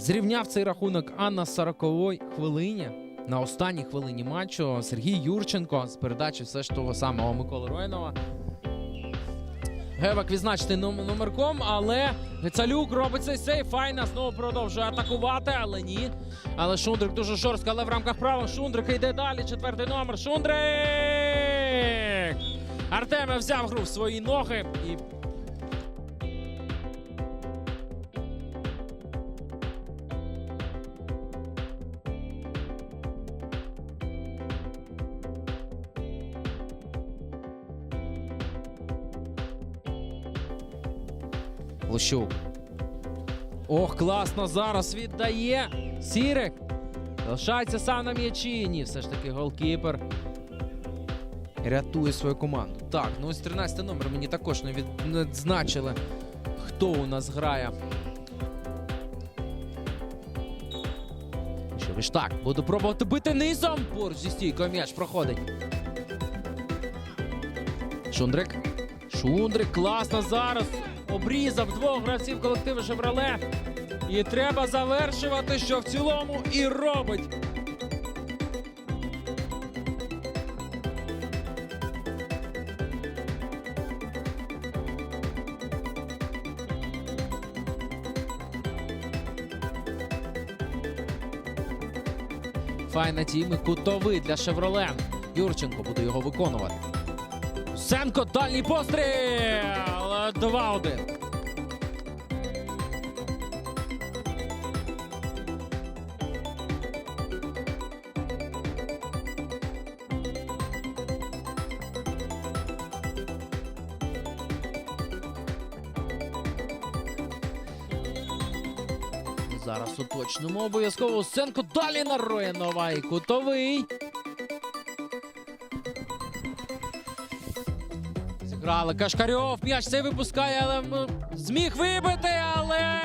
Зрівняв цей рахунок а на 40-й хвилині. На останній хвилині матчу Сергій Юрченко з передачі все ж того самого Миколи Ройнова. Гевак відзначений ном- номерком, але Гецалюк робить цей сейф. Файна знову продовжує атакувати, але ні. Але Шундрик дуже жорстко, але в рамках права Шундрика йде далі. Четвертий номер. Шундрик! Артеме взяв гру в свої ноги і Лощук. Ох, класно зараз віддає. Сірик. Залишається сам на м'ячі. Ні, все ж таки голкіпер. Рятує свою команду. Так, ну ось 13 номер мені також не відзначили, хто у нас грає. Що ж так, буду пробувати бити низом. Поруч зі стійкою м'яч проходить. Шундрик. Шундрик класно зараз. Обрізав двох гравців колективу Шевроле. І треба завершувати, що в цілому і робить. Файна тім і кутовий для Шевроле. Юрченко буде його виконувати. Сенко, дальній постріл! 2-1. Зараз уточнимо обов'язково Сенко далі на Роянова і кутовий. Зіграли Кашкарьов. М'яч цей випускає, але м, зміг вибити, але.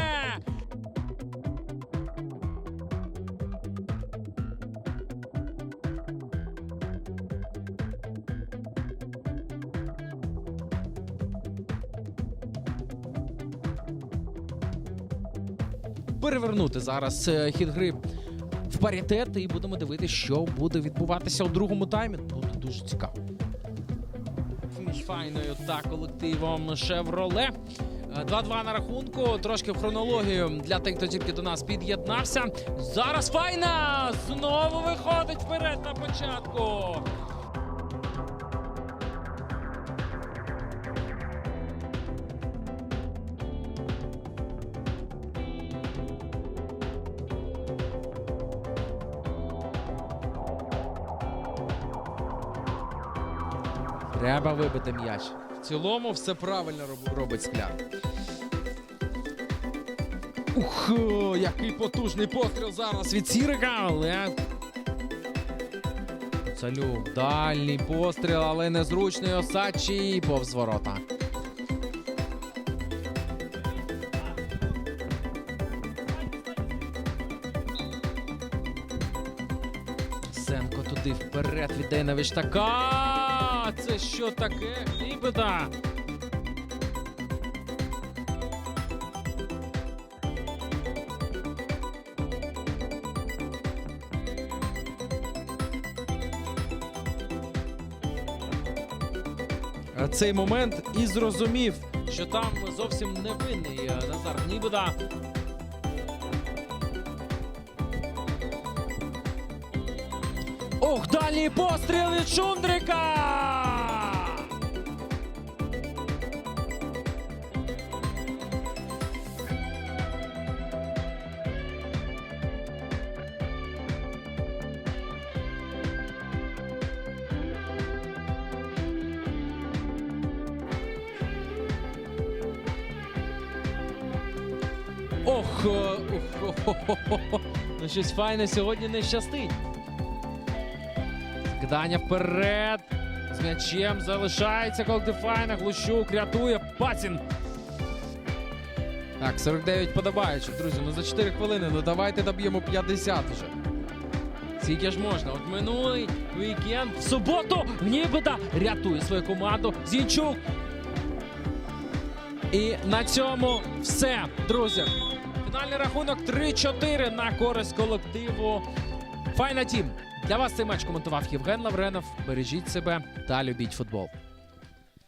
Перевернути зараз е, хід гри в паритет і будемо дивитися, що буде відбуватися у другому таймі. Буде дуже цікаво файною та колективом Шевроле. Е, 2-2 на рахунку. Трошки хронологію для тих, хто тільки до нас під'єднався. Зараз файна! Знову виходить вперед на початку. Треба вибити м'яч. В цілому все правильно робить скляр. Ух, який потужний постріл зараз від Сірика, але. Цалюк, дальній постріл, але незручний Осадчий повз ворота. Сенко туди вперед віддає на Віштака. Це що таке? Лібеда. Цей момент і зрозумів, що там зовсім невинний е, Назар Нібуда. Ох, дальній постріл від Шундрика! Ох, о, ох, хо, хо, хо, хо. ну щось файне сьогодні не щастить. Кидання вперед. З м'ячем залишається колектив файна. Глущук рятує. Пацін. Так, 49 подобаючих, друзі. Ну за 4 хвилини. Ну давайте доб'ємо 50 вже. Скільки ж можна? От минулий вікенд в суботу Нібеда рятує свою команду. Зінчук. І на цьому все, друзі. Фінальний рахунок 3-4 на користь колективу Файна Тім. Для вас цей матч коментував Євген Лавренов. Бережіть себе та любіть футбол.